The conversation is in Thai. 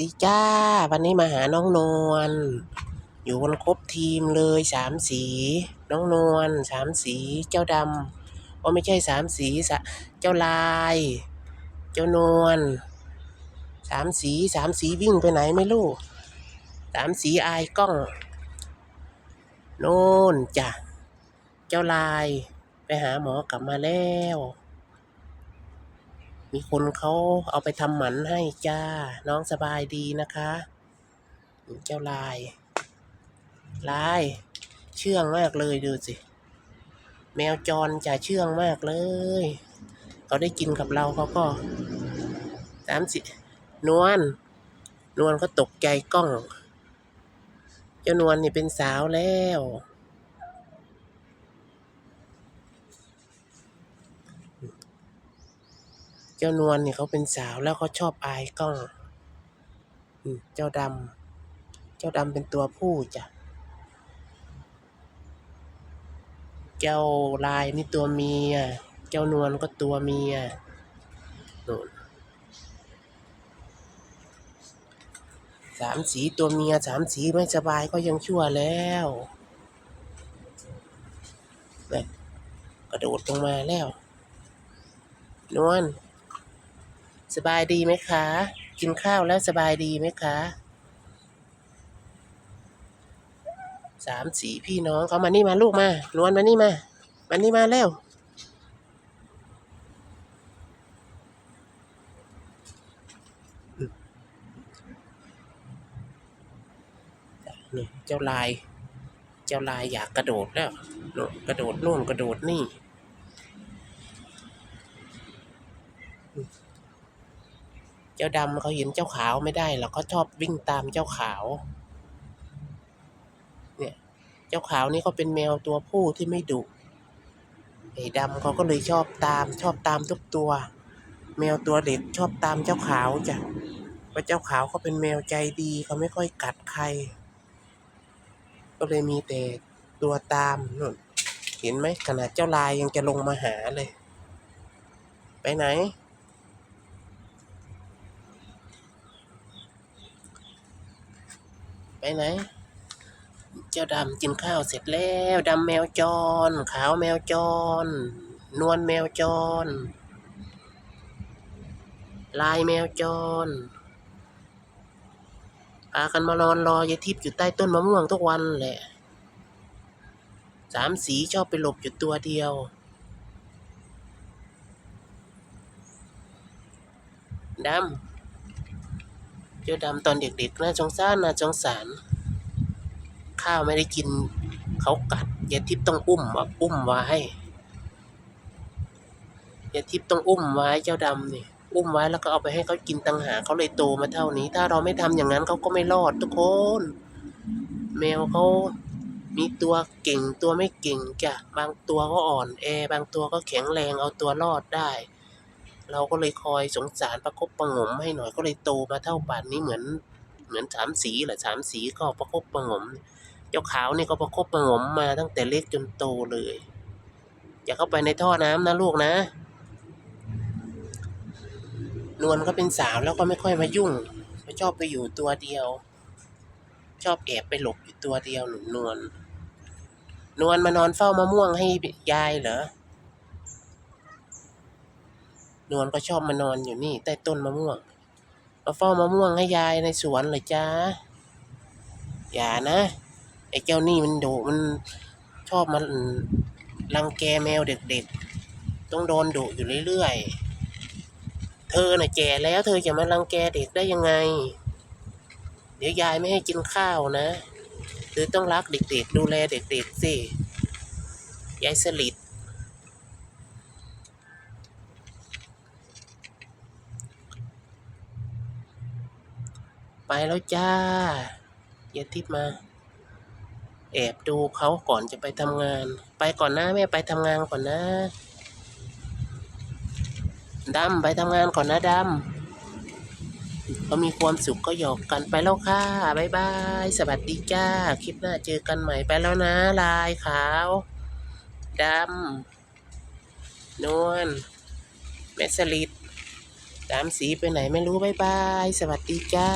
ดีจ้า วันนี้มาหาน้องนวลอยู่กันครบทีมเลยสามสี น้องนวลสามสีเจ้าดำว่าไม่ใช่สามสีสะเจ้าลาย เจ้านวลสามสีสามสีวิ่งไปไหนไม่รู้สามสีอายกล้อง โน่นจ้ะเจ้าลาย ไปหาหมอกลับมาแล้ว มีคนเขาเอาไปทำหมันให้จ้า น้องสบายดีนะคะ เจ้าลาย ลาย เชื่องมากเลยดูสิ แมวจรจะเชื่องมากเลยเขาได้กินกับเราเขาก็สามสินวลนวลก็ตกใจกล้อง เจ้านวลนี่เป็นสาวแล้ว เจ้านวลเนี่ยเขาเป็นสาวแล้วเขาชอบอายกล้องเจ้าดำ เจ้าดำเป็นตัวผู้จ้ะ เจ้าลายนี่ตัวเมีย เจ้านวลก็ตัวเมียนู่นสามสีตัวเมียสามสีไม่สบายก็ยังชั่วแล้วนี่ยกระโดดลงมาแล้ว นวล สบายดีไหมคะ กินข้าวแล้วสบายดีไหมคะสามสี่พี่น้องเขามานี่มาลูกมานวลมานี่มามานี่มาเร็วเจ้าลาย เจ้าลายอยากกระโดดแล้ว กระโดดโน่นกระโดดนี่ เจ้าดำเขาเห็นเจ้าขาวไม่ได้หรอกเขาชอบวิ่งตามเจ้าขาว เนี่ย เจ้าขาวนี่เขาเป็นแมวตัวผู้ที่ไม่ดุไอ้ดำเขาก็เลยชอบตามชอบตามทุกตัว แมวตัวเด็กชอบตามเจ้าขาวจ้ะเพราะเจ้าขาวเขาเป็นแมวใจดีเขาไม่ค่อยกัดใคร ก็เลยมีแต่ตัวตามนู่นเห็นไหมขนาดเจ้าลายยังจะลงมาหาเลย ไปไหน ไปไหน เจ้าดำกินข้าวเสร็จแล้วดำแมวจร ขาวแมวจร นวลแมวจร ลายแมวจรพากันมานอนรอยายทิพย์อยู่ใต้ต้นมะม่วงทุกวันแหละ สามสีชอบไปหลบอยู่ตัวเดียวดำ เจ้าดำตอนเด็กๆน่าสงสารน่าสงสาร ข้าวไม่ได้กินเขากัดยายทิพย์ต้องอุ้มอะอุ้มไว้ยายทิพย์ต้องอุ้มไว้เจ้าดำนี่อุ้มไว้แล้วก็เอาไปให้เขากินตังหาเขาเลยโตมาเท่านี้ ถ้าเราไม่ทำอย่างนั้นเขาก็ไม่รอดทุกคน แมวเขามีตัวเก่งตัวไม่เก่งจ้ะบางตัวก็อ่อนแอบางตัวก็แข็งแรงเอาตัวรอดได้ เราก็เลยคอยสงสารประคบประงมให้หน่อยก็เลยโตมาเท่าป่านนี้เหมือน เหมือนสามสีแหละสามสีก็ประคบประงม เจ้าขาวนี่ก็ประคบประงมมาตั้งแต่เล็กจนโตเลย อย่าเข้าไปในท่อน้ำนะลูกนะ นวลก็เป็นสาวแล้วก็ไม่ค่อยมายุ่งไม่ชอบไปอยู่ตัวเดียว ชอบแอบไปหลบอยู่ตัวเดียวหนุนนวลนวลมานอนเฝ้ามะม่วงให้ยายเหรอ นวลก็ชอบมานอนอยู่นี่ใต้ต้นมะม่วง มาเฝ้ามะม่วงให้ยายในสวนเลยจ้า อย่านะไอ้เจ้านี่มันดุมันชอบมันรังแกแมวเด็กๆ ต้องโดนดุอยู่เรื่อยๆ เธอน่ะแก่แล้วเธอจะมารังแกเด็กได้ยังไง เดี๋ยวยายไม่ให้กินข้าวนะเธอต้องรักเด็กๆ ดูแลเด็กๆสิ ยายสลิด ไปแล้วจ้าอย่าทิพมา แอบดูเขาก่อนจะไปทำงาน ไปก่อนนะแม่ไปทำงานก่อนนะดำไปทำงานก่อนนะดำเขามีความสุขก็หยอกกันไปแล้วค่ะบ๊ายบาย สวัสดีจ้า คลิปหน้าเจอกันใหม่ไปแล้วนะ ลายขาวดำนวลแม่สลิด ตามสีไปไหนไม่รู้บายบาย สวัสดีจ้า